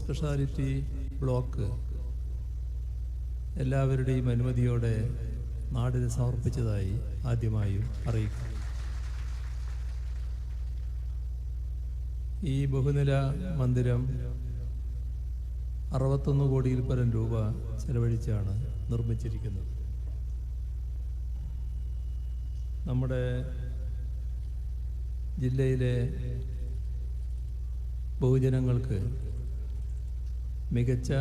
Speciality block എല്ലാവരുടെയും അനുമതിയോടെ നാടിന് സമർപ്പിച്ചതായി ആദ്യമായും അറിയിക്കും ഈ ബഹുനില മന്ദിരം അറുപത്തൊന്ന് കോടിയിൽ പരം രൂപ ചെലവഴിച്ചാണ് നിർമ്മിച്ചിരിക്കുന്നത്. നമ്മുടെ ജില്ലയിലെ ബഹുജനങ്ങൾക്ക് മികച്ച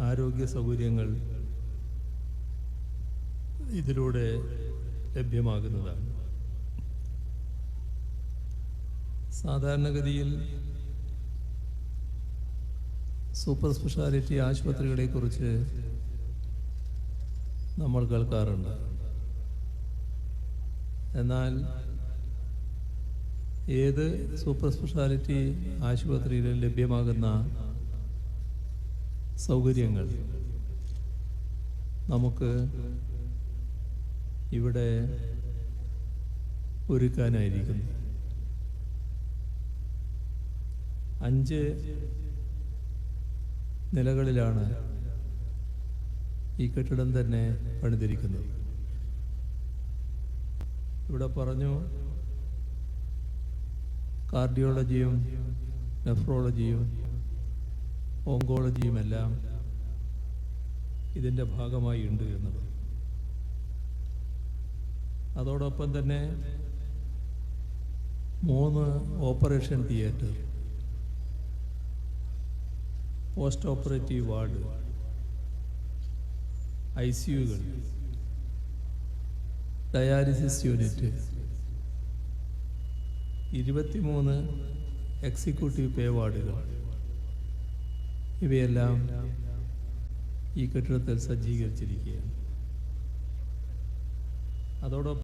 ആരോഗ്യ സൗകര്യങ്ങൾ ഇതിലൂടെ ലഭ്യമാകുന്നതാണ്. സാധാരണഗതിയിൽ സൂപ്പർ സ്പെഷ്യാലിറ്റി ആശുപത്രികളെ കുറിച്ച് നമ്മൾ കേൾക്കാറുണ്ട്. എന്നാൽ ഏത് സൂപ്പർ സ്പെഷ്യാലിറ്റി ആശുപത്രിയിലും ലഭ്യമാകുന്ന സൗകര്യങ്ങൾ. നമുക്ക് ഇവിടെ ഒരുക്കാനായിരിക്കുന്നു. അഞ്ച് നിലകളിലാണ് ഈ കെട്ടിടം തന്നെ പണിതിരിക്കുന്നത്. ഇവിടെ പറഞ്ഞു കാർഡിയോളജിയും നെഫ്രോളജിയും ഓങ്കോളജിയും എല്ലാം ഇതിന്റെ ഭാഗമായി ഉണ്ട് എന്നത്. അതോടൊപ്പം തന്നെ മൂന്ന് operation theatre post operative ward I സിയുകൾ ഡയാലിസിസ് യൂണിറ്റ് ഇരുപത്തിമൂന്ന് എക്സിക്യൂട്ടീവ് പേ വാർഡുകൾ ഇവയെല്ലാം ഈ കെട്ടിടത്തിൽ സജ്ജീകരിച്ചിരിക്കുകയാണ്. അതോടൊപ്പം